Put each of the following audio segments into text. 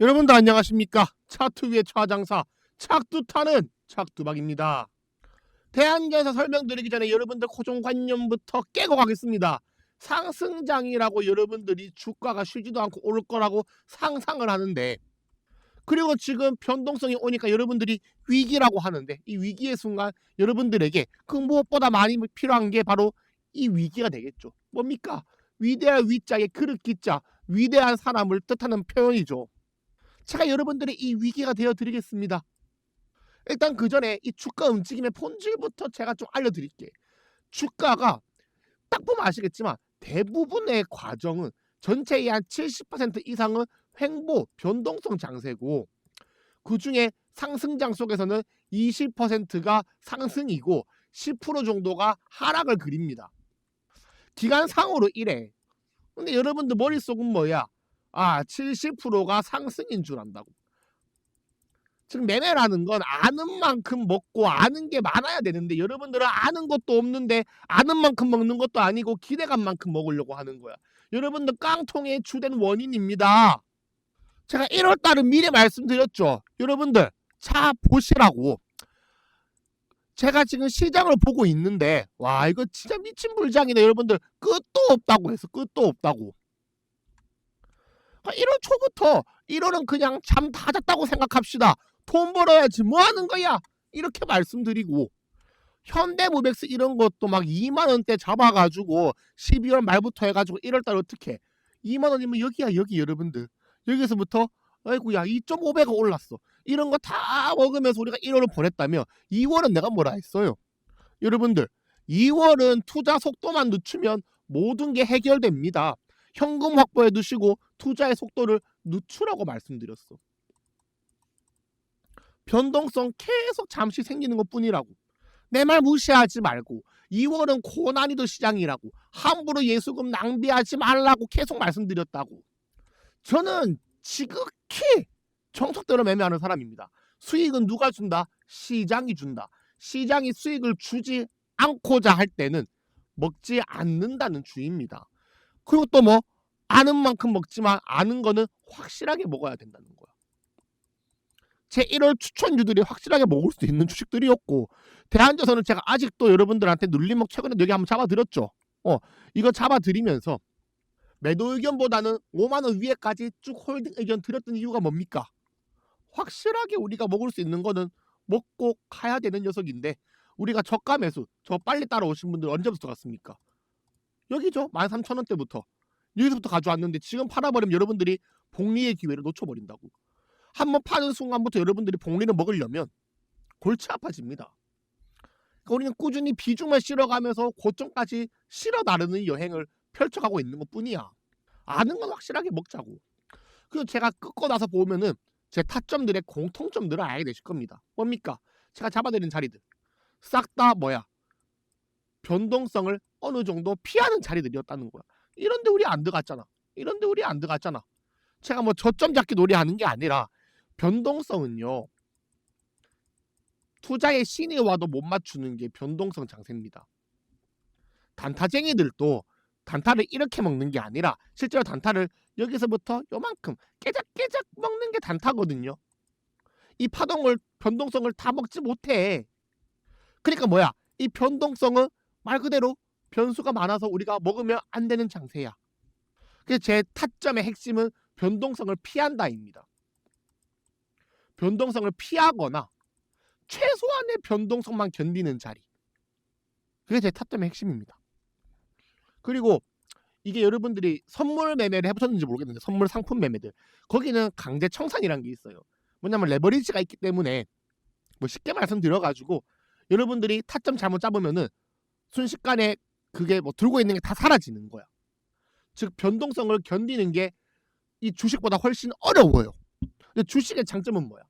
여러분들 안녕하십니까? 차트 위의 차장사 착두타는 착두박입니다. 대한견사 설명드리기 전에 여러분들 고정관념부터 깨고 가겠습니다. 상승장이라고 여러분들이 주가가 쉬지도 않고 오를 거라고 상상을 하는데 그리고 지금 변동성이 오니까 여러분들이 위기라고 하는데 이 위기의 순간 여러분들에게 그 무엇보다 많이 필요한 게 바로 이 위기가 되겠죠. 뭡니까? 위대한 위자에 그릇 기자 위대한 사람을 뜻하는 표현이죠. 제가 여러분들의 이 위기가 되어 드리겠습니다. 일단 그 전에 이 주가 움직임의 본질부터 제가 좀 알려드릴게요. 주가가 딱 보면 아시겠지만 대부분의 과정은 전체의 한 70% 이상은 횡보, 변동성 장세고 그 중에 상승장 속에서는 20%가 상승이고 10% 정도가 하락을 그립니다. 기간상으로 이래. 근데 여러분들 머릿속은 뭐야? 아, 70%가 상승인 줄 안다고. 지금 매매라는 건 아는 만큼 먹고 아는 게 많아야 되는데 여러분들은 아는 것도 없는데 아는 만큼 먹는 것도 아니고 기대감 만큼 먹으려고 하는 거야. 여러분들 깡통의 주된 원인입니다. 제가 1월 달은 미리 말씀드렸죠. 여러분들 차 보시라고. 제가 지금 시장을 보고 있는데 와 이거 진짜 미친 불장이네 여러분들 끝도 없다고 해서 끝도 없다고. 1월 초부터 1월은 그냥 잠 다 잤다고 생각합시다. 돈 벌어야지 뭐 하는 거야? 이렇게 말씀드리고. 현대모백스 이런 것도 막 2만 원대 잡아가지고 12월 말부터 해가지고 1월 달 어떻게? 2만 원이면 여기야 여기 여러분들. 여기서부터 아이고야 2.5배가 올랐어. 이런 거 다 먹으면서 우리가 1월을 보냈다면 2월은 내가 뭐라 했어요? 여러분들 2월은 투자 속도만 늦추면 모든 게 해결됩니다 현금 확보해 두시고 투자의 속도를 늦추라고 말씀드렸어 변동성 계속 잠시 생기는 것 뿐이라고. 내 말 무시하지 말고 2월은 고난이도 시장이라고 함부로 예수금 낭비하지 말라고 계속 말씀드렸다고. 저는 지극히 정석대로 매매하는 사람입니다. 수익은 누가 준다? 시장이 준다. 시장이 수익을 주지 않고자 할 때는 먹지 않는다는 주의입니다. 그리고 또 뭐 아는 만큼 먹지만 아는 거는 확실하게 먹어야 된다는 거야. 제 1월 추천주들이 확실하게 먹을 수 있는 주식들이었고 대한저선은 제가 아직도 여러분들한테 눌림목 최근에 여기 한번 잡아드렸죠. 어 이거 잡아드리면서 매도 의견보다는 5만 원 위에까지 쭉 홀딩 의견 드렸던 이유가 뭡니까? 확실하게 우리가 먹을 수 있는 거는 먹고 가야 되는 녀석인데 우리가 저가 매수 저 빨리 따라오신 분들 언제부터 갔습니까? 여기죠 13,000원대부터 여기서부터 가져왔는데 지금 팔아버리면 여러분들이 복리의 기회를 놓쳐버린다고 한번 파는 순간부터 여러분들이 복리를 먹으려면 골치 아파집니다. 그러니까 우리는 꾸준히 비중을 실어가면서 고점까지 실어 나르는 여행을 펼쳐가고 있는 것 뿐이야. 아는 건 확실하게 먹자고. 그리고 제가 끊고 나서 보면은 제 타점들의 공통점들을 알게 되실 겁니다. 뭡니까? 제가 잡아드린 자리들. 싹 다 뭐야? 변동성을 어느 정도 피하는 자리들이었다는 거야. 이런데 우리 안 들어갔잖아. 이런데 우리 안 들어갔잖아. 제가 뭐 저점 잡기 놀이하는 게 아니라 변동성은요. 투자의 신이 와도 못 맞추는 게 변동성 장세입니다. 단타쟁이들도 단타를 이렇게 먹는 게 아니라 실제로 단타를 여기서부터 요만큼 깨작깨작 먹는 게 단타거든요. 이 파동을 변동성을 다 먹지 못해. 그러니까 뭐야? 이 변동성은 말 그대로 변수가 많아서 우리가 먹으면 안 되는 장세야. 그래서 제 타점의 핵심은 변동성을 피한다입니다. 변동성을 피하거나 최소한의 변동성만 견디는 자리. 그게 제 타점의 핵심입니다. 그리고 이게 여러분들이 선물 매매를 해보셨는지 모르겠는데 선물 상품 매매들 거기는 강제 청산이라는 게 있어요. 뭐냐면 레버리지가 있기 때문에 뭐 쉽게 말씀드려가지고 여러분들이 타점 잘못 잡으면은 순식간에 그게 뭐 들고 있는 게 다 사라지는 거야. 즉 변동성을 견디는 게 이 주식보다 훨씬 어려워요. 근데 주식의 장점은 뭐야?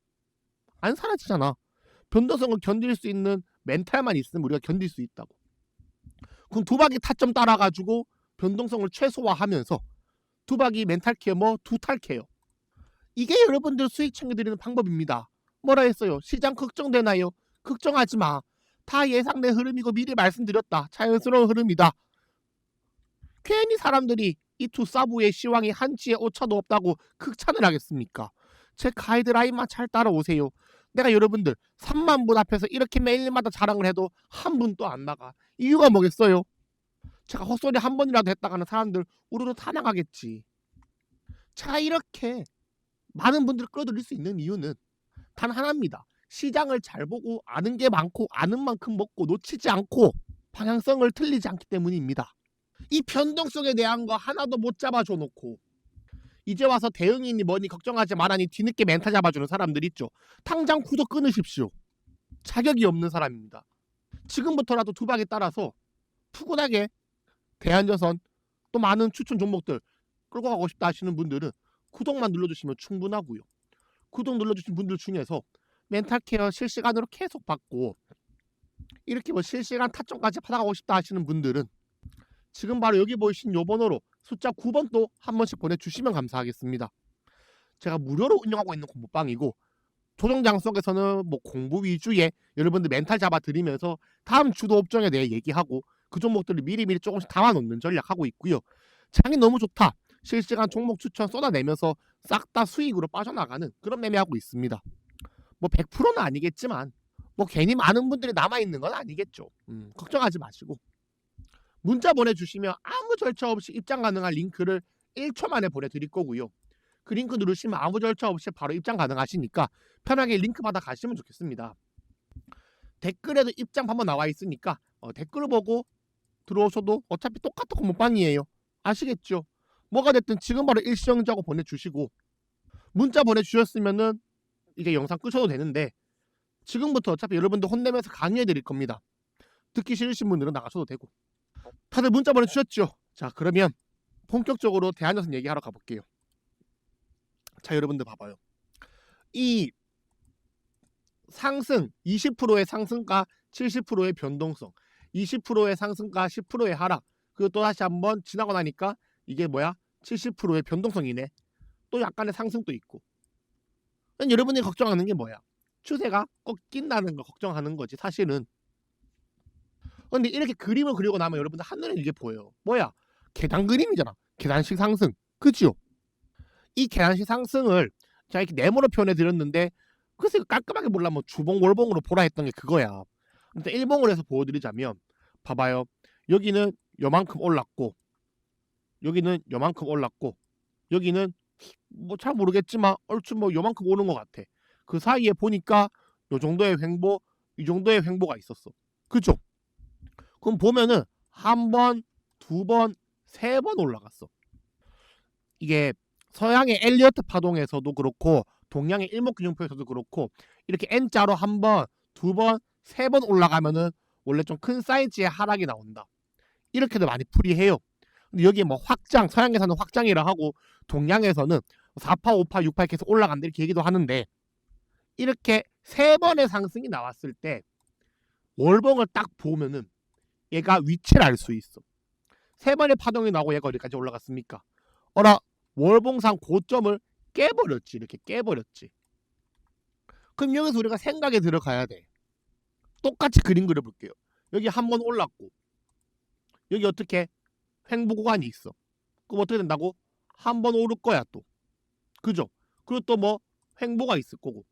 안 사라지잖아. 변동성을 견딜 수 있는 멘탈만 있으면 우리가 견딜 수 있다고. 그럼 두박이 타점 따라가지고 변동성을 최소화하면서 두박이 멘탈 케어 뭐 두탈 케어. 이게 여러분들 수익 챙겨드리는 방법입니다. 뭐라 했어요? 시장 걱정되나요? 걱정하지 마. 다 예상된 흐름이고 미리 말씀드렸다. 자연스러운 흐름이다. 괜히 사람들이 이 투사부의 시황이 한치의 오차도 없다고 극찬을 하겠습니까? 제 가이드라인만 잘 따라오세요. 내가 여러분들 3만 분 앞에서 이렇게 매일마다 자랑을 해도 한 분도 안 나가. 이유가 뭐겠어요? 제가 헛소리 한 번이라도 했다가는 사람들 우르르 타나가겠지. 제가 이렇게 많은 분들을 끌어들일 수 있는 이유는 단 하나입니다. 시장을 잘 보고 아는 게 많고 아는 만큼 먹고 놓치지 않고 방향성을 틀리지 않기 때문입니다. 이 변동성에 대한 거 하나도 못 잡아줘 놓고 이제 와서 대응이니 뭐니 걱정하지 말아니 뒤늦게 멘탈 잡아주는 사람들 있죠. 당장 구독 끊으십시오. 자격이 없는 사람입니다. 지금부터라도 두 방에 따라서 푸근하게 대한저선 또 많은 추천 종목들 끌고 가고 싶다 하시는 분들은 구독만 눌러주시면 충분하고요. 구독 눌러주신 분들 중에서 멘탈 케어 실시간으로 계속 받고 이렇게 뭐 실시간 타점까지 받아가고 싶다 하시는 분들은 지금 바로 여기 보이신 요 번호로 숫자 9번 또 한 번씩 보내주시면 감사하겠습니다. 제가 무료로 운영하고 있는 공부방이고 조정장 속에서는 뭐 공부 위주의 여러분들 멘탈 잡아드리면서 다음 주도 업종에 대해 얘기하고 그 종목들을 미리미리 조금씩 담아놓는 전략하고 있고요. 장이 너무 좋다. 실시간 종목 추천 쏟아내면서 싹 다 수익으로 빠져나가는 그런 매매하고 있습니다. 뭐 100%는 아니겠지만 뭐 괜히 많은 분들이 남아 있는 건 아니겠죠. 음, 걱정하지 마시고 문자 보내주시면 아무 절차 없이 입장 가능한 링크를 1초 만에 보내드릴 거고요. 그 링크 누르시면 아무 절차 없이 바로 입장 가능하시니까 편하게 링크 받아 가시면 좋겠습니다. 댓글에도 입장 한번 나와 있으니까 어, 댓글을 보고 들어오셔도 어차피 똑같은 공모방이에요. 아시겠죠? 뭐가 됐든 지금 바로 일시정지하고 보내주시고 문자 보내주셨으면은 이게 영상 끄셔도 되는데 지금부터 어차피 여러분들 혼내면서 강의해 드릴 겁니다. 듣기 싫으신 분들은 나가셔도 되고 다들 문자 보내주셨죠? 자 그러면 본격적으로 대한여선 얘기하러 가볼게요. 자 여러분들 봐봐요. 이 상승 20%의 상승과 70%의 변동성 20%의 상승과 10%의 하락 그리고 또 다시 한번 지나고 나니까 이게 뭐야 70%의 변동성이네 또 약간의 상승도 있고 여러분이 걱정하는 게 뭐야? 추세가 꺾인다는 거 걱정하는 거지 사실은. 근데 이렇게 그림을 그리고 나면 여러분들 한눈에 이게 보여요. 뭐야? 계단 그림이잖아. 계단식 상승. 그지요? 이 계단식 상승을 제가 이렇게 네모로 표현해 드렸는데 글쎄 깔끔하게 몰라면 주봉 월봉으로 보라 했던 게 그거야. 근데 일봉을 해서 보여드리자면 봐봐요. 여기는 요만큼 올랐고 여기는 요만큼 올랐고 여기는 뭐 잘 모르겠지만 얼추 뭐 요만큼 오는 것 같아. 그 사이에 보니까 요 정도의 횡보, 이 정도의 횡보가 있었어. 그죠? 그럼 보면은 한 번, 두 번, 세 번 올라갔어. 이게 서양의 엘리어트 파동에서도 그렇고 동양의 일목균형표에서도 그렇고 이렇게 N자로 한 번, 두 번, 세 번 올라가면은 원래 좀 큰 사이즈의 하락이 나온다. 이렇게도 많이 풀이해요. 근데 여기 뭐 확장, 서양에서는 확장이라 하고 동양에서는 4파, 5파, 6파 계속 올라간다 이렇게 얘기도 하는데 이렇게 세 번의 상승이 나왔을 때 월봉을 딱 보면은 얘가 위치를 알 수 있어. 세 번의 파동이 나고 얘가 어디까지 올라갔습니까? 어라 월봉상 고점을 깨버렸지 이렇게 깨버렸지. 그럼 여기서 우리가 생각에 들어가야 돼. 똑같이 그림 그려볼게요. 여기 한 번 올랐고 여기 어떻게 횡보 구간이 있어. 그럼 어떻게 된다고? 한 번 오를 거야 또. 그죠? 그리고 또 뭐 횡보가 있을 거고.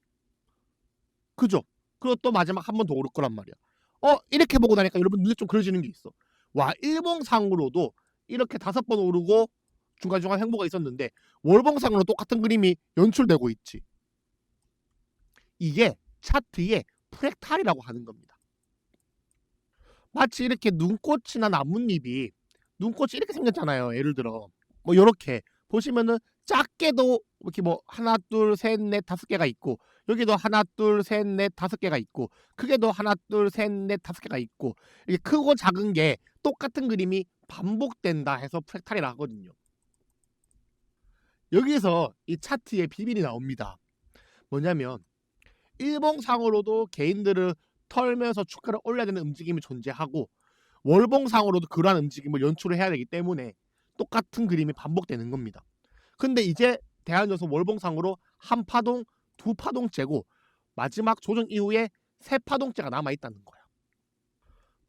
그죠? 그리고 또 마지막 한 번 더 오를 거란 말이야. 어 이렇게 보고 나니까 여러분 눈에 좀 그려지는 게 있어. 와 일봉상으로도 이렇게 다섯 번 오르고 중간중간 횡보가 있었는데 월봉상으로 똑같은 그림이 연출되고 있지. 이게 차트의 프랙탈이라고 하는 겁니다. 마치 이렇게 눈꽃이나 나뭇잎이 눈꽃이 이렇게 생겼잖아요. 예를 들어 뭐 이렇게 보시면은 작게도 이렇게 뭐 하나 둘 셋 넷 다섯 개가 있고 여기도 하나 둘 셋 넷 다섯 개가 있고 크게도 하나 둘 셋 넷 다섯 개가 있고 이게 크고 작은 게 똑같은 그림이 반복된다 해서 프랙탈이라 하거든요. 여기서 이 차트의 비밀이 나옵니다. 뭐냐면 일봉상으로도 개인들을 털면서 주가를 올려야 되는 움직임이 존재하고 월봉상으로도 그러한 움직임을 연출을 해야 되기 때문에 똑같은 그림이 반복되는 겁니다. 근데 이제 대한여서 월봉상으로 한 파동, 두 파동째고 마지막 조정 이후에 세 파동째가 남아 있다는 거야.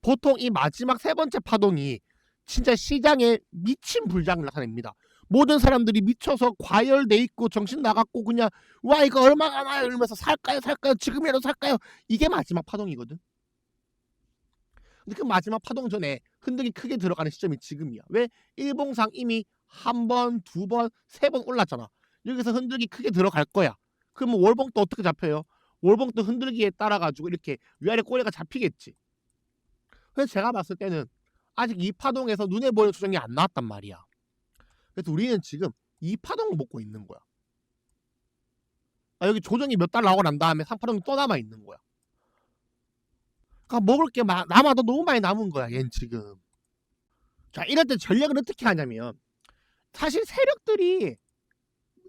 보통 이 마지막 세 번째 파동이 진짜 시장에 미친 불장을 나타냅니다. 모든 사람들이 미쳐서 과열돼 있고 정신 나갔고 그냥 와 이거 얼마가 나요 이러면서 살까요 살까요 지금이라도 살까요 이게 마지막 파동이거든. 근데 그 마지막 파동 전에 흔들이 크게 들어가는 시점이 지금이야. 왜 일봉상 이미 한 번, 두 번, 세 번 올랐잖아. 여기서 흔들기 크게 들어갈 거야. 그러면 월봉도 어떻게 잡혀요? 월봉도 흔들기에 따라 가지고 이렇게 위아래 꼬리가 잡히겠지. 그래서 제가 봤을 때는 아직 이 파동에서 눈에 보이는 조정이 안 나왔단 말이야. 그래서 우리는 지금 이 파동을 먹고 있는 거야. 아, 여기 조정이 몇 달 나오고 난 다음에 3파동이 또 남아 있는 거야. 그러니까 먹을 게 마- 남아도 너무 많이 남은 거야, 얜 지금. 자, 이럴 때 전략을 어떻게 하냐면 사실 세력들이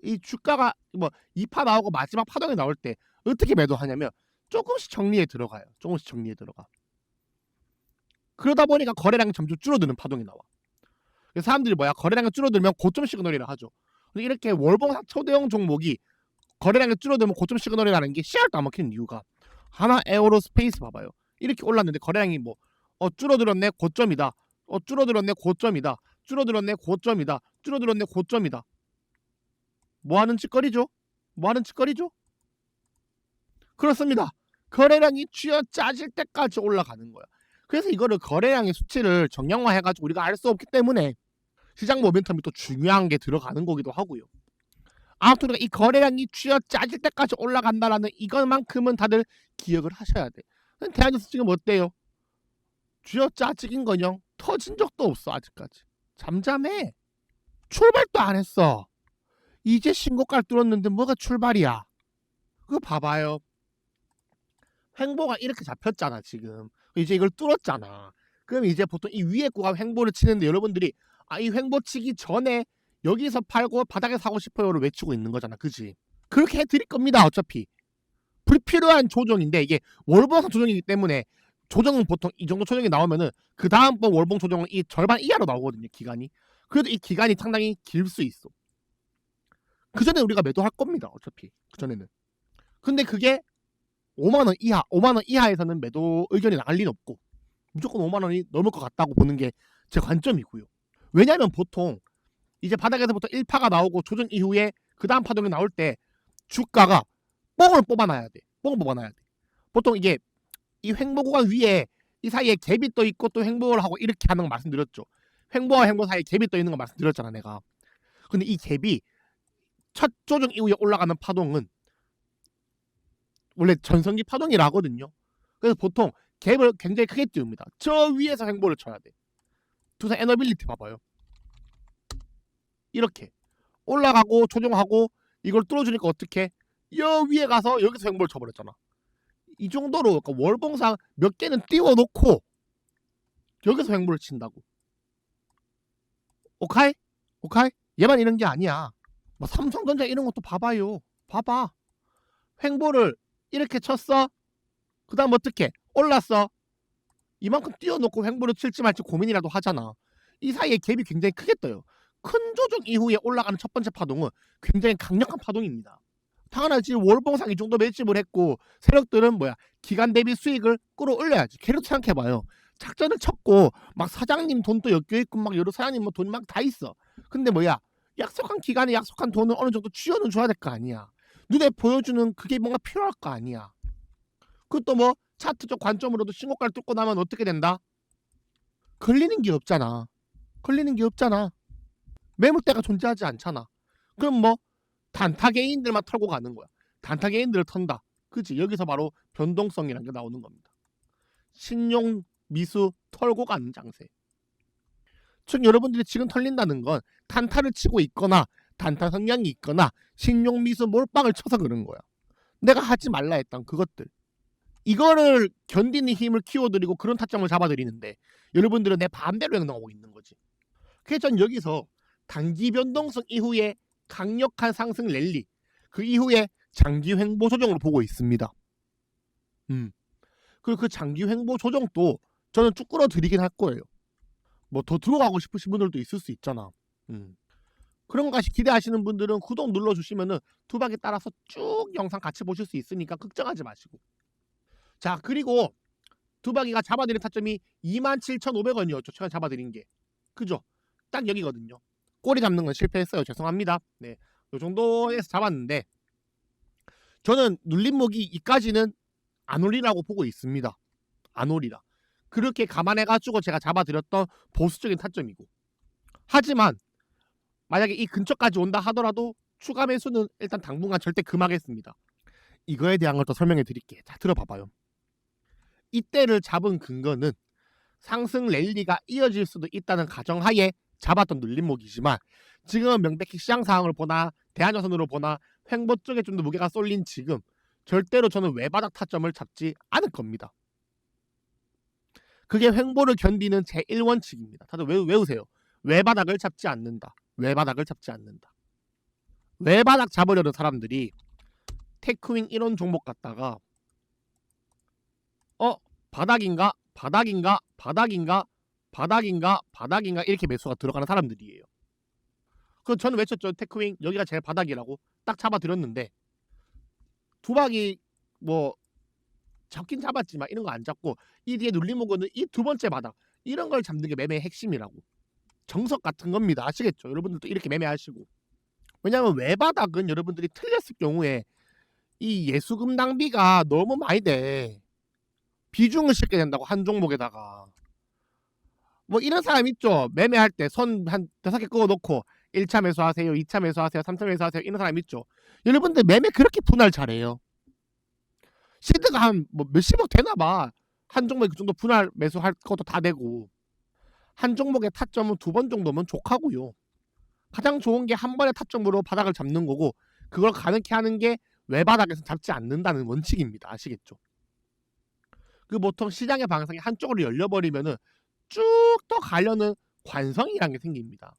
이 주가가 뭐 2파 나오고 마지막 파동이 나올 때 어떻게 매도하냐면 조금씩 정리에 들어가요. 조금씩 정리에 들어가. 그러다 보니까 거래량이 점점 줄어드는 파동이 나와. 사람들이 뭐야 거래량이 줄어들면 고점 시그널이라 하죠. 이렇게 월봉상 초대형 종목이 거래량이 줄어들면 고점 시그널이라는 게 씨알도 안 먹히는 이유가 하나 에어로스페이스 봐봐요. 이렇게 올랐는데 거래량이 뭐 어, 줄어들었네 고점이다. 어, 줄어들었네 고점이다. 줄어들었네 고점이다. 줄어들었네 고점이다. 뭐 하는 짓거리죠? 뭐 하는 짓거리죠? 그렇습니다. 거래량이 쥐어 짜질 때까지 올라가는 거야. 그래서 이거를 거래량의 수치를 정량화해가지고 우리가 알 수 없기 때문에 시장 모멘텀이 또 중요한 게 들어가는 거기도 하고요. 아무튼 이 거래량이 쥐어 짜질 때까지 올라간다라는 이것만큼은 다들 기억을 하셔야 돼. 대한뉴스 지금 어때요? 쥐어 짜지긴 거녕 터진 적도 없어 아직까지. 잠잠해. 출발도 안 했어. 이제 신고가를 뚫었는데 뭐가 출발이야? 그거 봐봐요. 횡보가 이렇게 잡혔잖아 지금. 이제 이걸 뚫었잖아. 그럼 이제 보통 이 위에 구간 횡보를 치는데 여러분들이 아 이 횡보 치기 전에 여기서 팔고 바닥에 사고 싶어요를 외치고 있는 거잖아. 그지? 그렇게 해드릴 겁니다. 어차피. 불필요한 조정인데 이게 월봉상 조정이기 때문에 조정은 보통 이 정도 조정이 나오면은 그 다음번 월봉 조정은 이 절반 이하로 나오거든요. 기간이. 그래도 이 기간이 상당히 길 수 있어. 그 전에 우리가 매도할 겁니다. 어차피 그 전에는. 근데 그게 5만 원 이하, 5만 원 이하에서는 매도 의견이 나갈 리는 없고 무조건 5만 원이 넘을 것 같다고 보는 게 제 관점이고요. 왜냐하면 보통 이제 바닥에서부터 1파가 나오고 조정 이후에 그 다음 파동이 나올 때 주가가 뽕을 뽑아놔야 돼. 뽕을 뽑아놔야 돼. 보통 이게 이 횡보 구간 위에 이 사이에 갭이 떠 있고 또 횡보를 하고 이렇게 하는 거 말씀드렸죠. 횡보와 횡보 사이에 갭이 떠 있는 거 말씀드렸잖아 내가. 근데 이 갭이 첫 조정 이후에 올라가는 파동은 원래 전성기 파동이라 하거든요. 그래서 보통 갭을 굉장히 크게 띄웁니다. 저 위에서 횡보를 쳐야 돼. 두산 에너빌리티 봐봐요. 이렇게 올라가고 조정하고 이걸 뚫어주니까 어떻게? 여 위에 가서 여기서 횡보를 쳐버렸잖아. 이 정도로 그러니까 월봉상 몇 개는 띄워놓고 여기서 횡보를 친다고. 오카이? 오카이? 얘만 이런 게 아니야. 뭐 삼성전자 이런 것도 봐봐요. 봐봐. 횡보를 이렇게 쳤어. 그 다음 어떻게? 올랐어. 이만큼 띄워놓고 횡보를 칠지 말지 고민이라도 하잖아. 이 사이에 갭이 굉장히 크게 떠요. 큰 조정 이후에 올라가는 첫 번째 파동은 굉장히 강력한 파동입니다. 당연하지 월봉상 이 정도 매집을 했고 세력들은 뭐야 기간 대비 수익을 끌어올려야지. 걔로 생각해봐요. 작전을 쳤고 막 사장님 돈도 엮여 있고 막 여러 사장님 뭐 돈 막 다 있어. 근데 뭐야 약속한 기간에 약속한 돈을 어느 정도 쥐어는 줘야 될 거 아니야. 눈에 보여주는 그게 뭔가 필요할 거 아니야. 그것도 뭐 차트적 관점으로도 신고가를 뚫고 나면 어떻게 된다? 걸리는 게 없잖아. 걸리는 게 없잖아. 매물대가 존재하지 않잖아. 그럼 뭐 단타 개인들만 털고 가는 거야. 단타 개인들을 턴다. 그치? 여기서 바로 변동성이라는 게 나오는 겁니다. 신용 미수 털고 가는 장세. 즉 여러분들이 지금 털린다는 건 단타를 치고 있거나 단타 성향이 있거나 신용 미수 몰빵을 쳐서 그런 거야. 내가 하지 말라 했던 그것들. 이거를 견디는 힘을 키워드리고 그런 타점을 잡아드리는데 여러분들은 내 반대로 행동하고 있는 거지. 그래서 전 여기서 단기 변동성 이후에 강력한 상승 랠리 그 이후에 장기 횡보 조정으로 보고 있습니다. 음. 그리고 그 장기 횡보 조정도 저는 쭉 끌어드리긴 할 거예요. 뭐 더 들어가고 싶으신 분들도 있을 수 있잖아. 음. 그런 것까지 기대하시는 분들은 구독 눌러주시면은 두박에 따라서 쭉 영상 같이 보실 수 있으니까 걱정하지 마시고. 자 그리고 두박이가 잡아드린 타점이 27,500원이었죠. 제가 잡아드린 게. 그죠? 딱 여기거든요. 꼬리 잡는 건 실패했어요. 죄송합니다. 네, 요 정도에서 잡았는데 저는 눌림목이 이까지는 안 올리라고 보고 있습니다. 안 올리라. 그렇게 감안해가지고 제가 잡아드렸던 보수적인 타점이고. 하지만 만약에 이 근처까지 온다 하더라도 추가 매수는 일단 당분간 절대 금하겠습니다. 이거에 대한 걸또 설명해 드릴게요. 자, 들어봐봐요. 이때를 잡은 근거는 상승 랠리가 이어질 수도 있다는 가정하에 잡았던 눌림목이지만 지금은 명백히 시장 상황을 보나 대한여선으로 보나 횡보 쪽에 좀 더 무게가 쏠린 지금 절대로 저는 외바닥 타점을 잡지 않을 겁니다. 그게 횡보를 견디는 제1원칙입니다. 다들 외우, 외우세요. 외바닥을 잡지 않는다. 외바닥을 잡지 않는다. 외바닥 잡으려는 사람들이 테크윙 이런 종목 갖다가 어 바닥인가 바닥인가 바닥인가 바닥인가 바닥인가 이렇게 매수가 들어가는 사람들이에요. 그 저는 외쳤죠. 테크윙 여기가 제일 바닥이라고 딱 잡아드렸는데 두 박이 뭐 잡긴 잡았지만 이런 거 안 잡고 이 뒤에 눌림목은 이두 번째 바닥 이런 걸 잡는 게 매매의 핵심이라고. 정석 같은 겁니다. 아시겠죠? 여러분들도 이렇게 매매하시고. 왜냐하면 외바닥은 여러분들이 틀렸을 경우에 이 예수금 낭비가 너무 많이 돼. 비중을 싣게 된다고 한 종목에다가 뭐 이런 사람 있죠 매매할 때 손 한 다섯 개 그어 놓고 1차 매수하세요 2차 매수하세요 3차 매수하세요 이런 사람 있죠 여러분들 매매 그렇게 분할 잘해요 시드가 한 뭐 몇십억 되나 봐. 한 종목에 그 정도 분할 매수할 것도 다 되고 한 종목의 타점은 두 번 정도면 족하고요. 가장 좋은 게 한 번의 타점으로 바닥을 잡는 거고 그걸 가능케 하는 게 외바닥에서 잡지 않는다는 원칙입니다. 아시겠죠? 그 보통 시장의 방향이 한쪽으로 열려버리면은 쭉 더 가려는 관성이라는 게 생깁니다.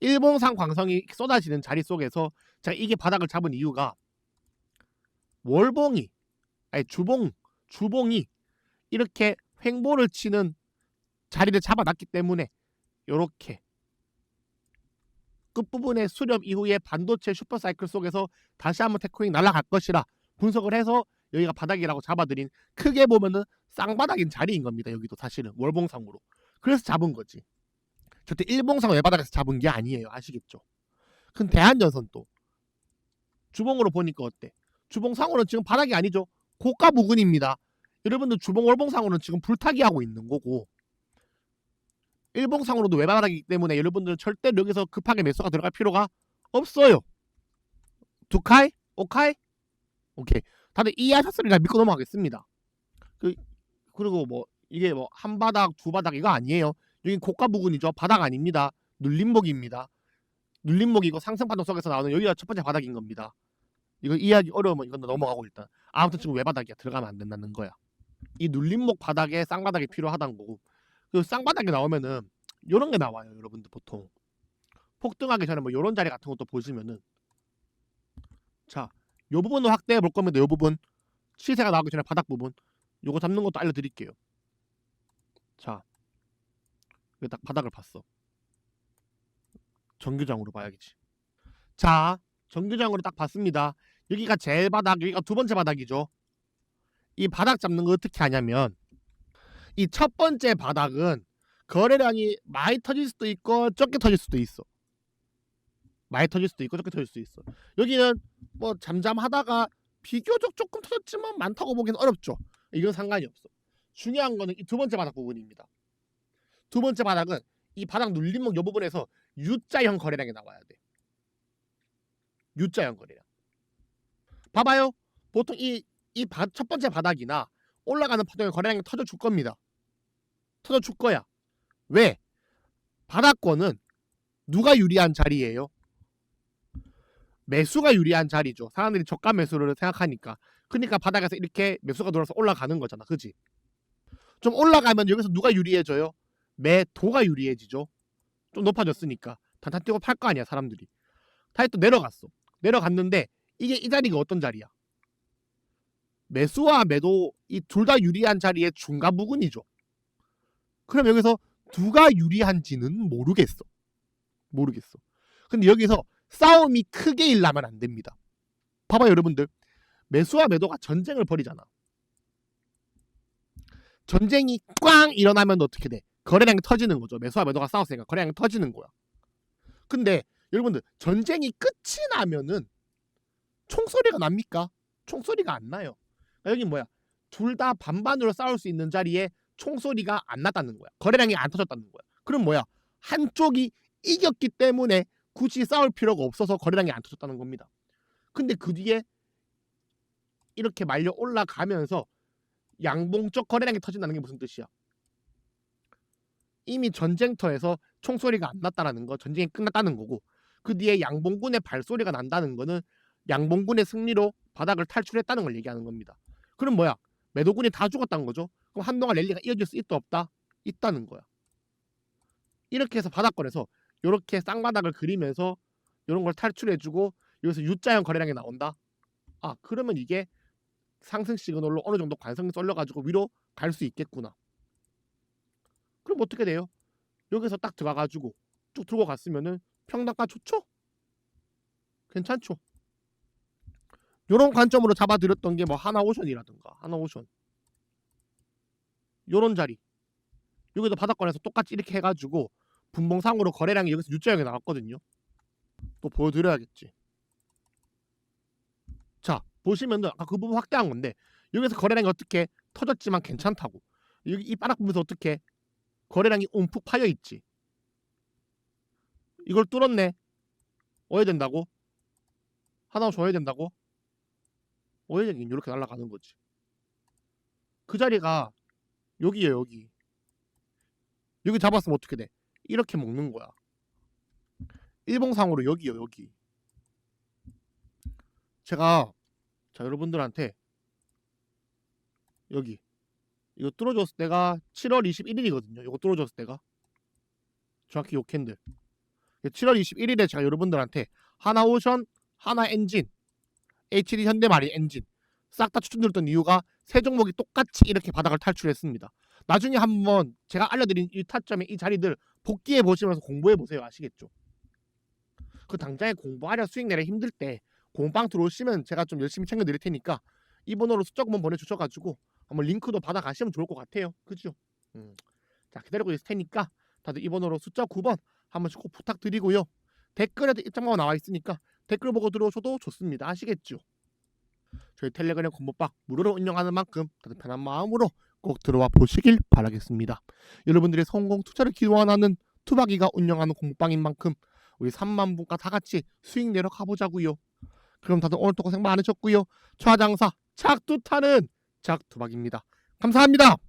일봉상 광성이 쏟아지는 자리 속에서 제가 이게 바닥을 잡은 이유가 월봉이 아니 주봉 주봉이 이렇게 횡보를 치는 자리를 잡아놨기 때문에 이렇게 끝부분에 수렴 이후에 반도체 슈퍼사이클 속에서 다시 한번 테크윙 날아갈 것이라 분석을 해서 여기가 바닥이라고 잡아드린 크게 보면은 쌍바닥인 자리인 겁니다. 여기도 사실은 월봉상으로 그래서 잡은 거지. 절대 일봉상 외바닥에서 잡은 게 아니에요. 아시겠죠? 근 대한전선 또 주봉으로 보니까 어때? 주봉상으로는 지금 바닥이 아니죠. 고가 부근입니다. 여러분들 주봉 월봉상으로는 지금 불타기 하고 있는 거고 일봉상으로도 외바닥이기 때문에 여러분들은 절대 여기서 급하게 매수가 들어갈 필요가 없어요. 두 카이? 오카이? 오케이. 다들 이해하셨으니까 믿고 넘어가겠습니다. 그 그리고 뭐 이게 뭐 한 바닥, 두 바닥 이거 아니에요. 여기 고가 부근이죠. 바닥 아닙니다. 눌림목입니다. 눌림목이고 상승 파동 속에서 나오는 여기가 첫 번째 바닥인 겁니다. 이거 이해하기 어려우면 이건 넘어가고 일단 아무튼 지금 외바닥이야 들어가면 안 된다는 거야 이 눌림목 바닥에 쌍바닥이 필요하다는 거고 그 쌍바닥이 나오면은 요런 게 나와요 여러분들 보통 폭등하기 전에 뭐 요런 자리 같은 것도 보시면은 자 요 부분을 확대해 볼 겁니다. 요 부분. 시세가 나오기 전에 바닥 부분. 요거 잡는 것도 알려드릴게요. 자. 이거 딱 바닥을 봤어. 정규장으로 봐야겠지. 자. 정규장으로 딱 봤습니다. 여기가 제일 바닥, 여기가 두 번째 바닥이죠. 이 바닥 잡는 거 어떻게 하냐면 이 첫 번째 바닥은 거래량이 많이 터질 수도 있고 적게 터질 수도 있어. 많이 터질 수도 있고 적게 터질 수도 있어. 여기는 뭐 잠잠하다가 비교적 조금 터졌지만 많다고 보기는 어렵죠. 이건 상관이 없어. 중요한 거는 이 두 번째 바닥 부분입니다. 두 번째 바닥은 이 바닥 눌림목 요 부분에서 U자형 거래량이 나와야 돼. U자형 거래량. 봐봐요. 보통 이 이 첫 번째 바닥이나 올라가는 파동의 거래량이 터져 줄 겁니다. 터져 줄 거야. 왜? 바닥권은 누가 유리한 자리예요? 매수가 유리한 자리죠. 사람들이 저가 매수를 생각하니까. 그러니까 바닥에서 이렇게 매수가 돌아서 올라가는 거잖아. 그지? 좀 올라가면 여기서 누가 유리해져요? 매도가 유리해지죠. 좀 높아졌으니까. 단탄 뛰고 팔 거 아니야, 사람들이. 다시 또 내려갔어. 내려갔는데 이게 이 자리가 어떤 자리야? 매수와 매도 이 둘 다 유리한 자리의 중간 부분이죠. 그럼 여기서 누가 유리한지는 모르겠어. 모르겠어. 근데 여기서 싸움이 크게 일나면 안 됩니다. 봐봐요, 여러분들. 매수와 매도가 전쟁을 벌이잖아. 전쟁이 꽝 일어나면 어떻게 돼? 거래량이 터지는 거죠. 매수와 매도가 싸웠으니까 거래량이 터지는 거야. 근데 여러분들 전쟁이 끝이 나면은 총소리가 납니까? 총소리가 안 나요. 그러니까 여기 뭐야? 둘 다 반반으로 싸울 수 있는 자리에 총소리가 안 났다는 거야. 거래량이 안 터졌다는 거야. 그럼 뭐야? 한쪽이 이겼기 때문에 굳이 싸울 필요가 없어서 거래량이 안 터졌다는 겁니다. 근데 그 뒤에 이렇게 말려 올라가면서 양봉적 거래량이 터진다는 게 무슨 뜻이야? 이미 전쟁터에서 총소리가 안 났다라는 거, 전쟁이 끝났다는 거고 그 뒤에 양봉군의 발소리가 난다는 거는 양봉군의 승리로 바닥을 탈출했다는 걸 얘기하는 겁니다. 그럼 뭐야? 매도군이 다 죽었다는 거죠. 그럼 한동안 랠리가 이어질 수 있다 없다? 있다는 거야. 이렇게 해서 바닥권에서 이렇게 쌍바닥을 그리면서 이런 걸 탈출해주고 여기서 U자형 거래량이 나온다. 아 그러면 이게 상승 시그널로 어느 정도 관성이 쏠려가지고 위로 갈 수 있겠구나. 그럼 어떻게 돼요? 여기서 딱 들어가가지고 쭉 들고 갔으면은 평단가 좋죠? 괜찮죠? 요런 관점으로 잡아드렸던 게 뭐 하나오션이라든가 하나오션 요런 자리 여기도 바닥권에서 똑같이 이렇게 해가지고 분봉상으로 거래량이 여기서 U자형이 나왔거든요. 또 보여드려야겠지. 자 보시면은 아까 그 부분 확대한 건데 여기서 거래량이 어떻게 터졌지만 괜찮다고. 여기 이 바닥 보면서 어떻게 거래량이 움푹 파여 있지. 이걸 뚫었네. 어야 된다고? 하나 줘야 된다고? 어야 되긴 이렇게 날아가는 거지. 그 자리가 여기에요 여기. 여기 잡았으면 어떻게 돼 이렇게 먹는 거야. 일봉상으로 여기요 여기. 제가 자 여러분들한테 여기. 이거 뚫어줬을 때가 7월 21일이거든요. 이거 뚫어줬을 때가. 정확히 요 캔들. 7월 21일에 제가 여러분들한테 하나 오션, 하나 엔진, HD 현대마리 엔진 싹 다 추천드렸던 이유가 세 종목이 똑같이 이렇게 바닥을 탈출했습니다. 나중에 한번 제가 알려드린 이 타점의 이 자리들 복귀해 보시면서 공부해 보세요. 아시겠죠? 그 당장에 공부하려 수익 내려 힘들 때 공방 들어오시면 제가 좀 열심히 챙겨 드릴 테니까 이 번호로 숫자 한번 보내주셔가지고 한번 링크도 받아가시면 좋을 것 같아요. 그죠? 음. 자 기다리고 있을 테니까 다들 이 번호로 숫자 9번 한 번씩 꼭 부탁드리고요. 댓글에도 입장만 나와 있으니까 댓글 보고 들어오셔도 좋습니다. 아시겠죠? 저희 텔레그램 공모박 무료로 운영하는 만큼 다들 편한 마음으로 꼭 들어와 보시길 바라겠습니다. 여러분들의 성공 투자를 기원하는 투박이가 운영하는 공모방인 만큼 우리 3만 분과 다 같이 수익 내러 가보자고요. 그럼 다들 오늘 또 고생 많으셨고요. 최하장사 착두타는 작두박입니다. 감사합니다.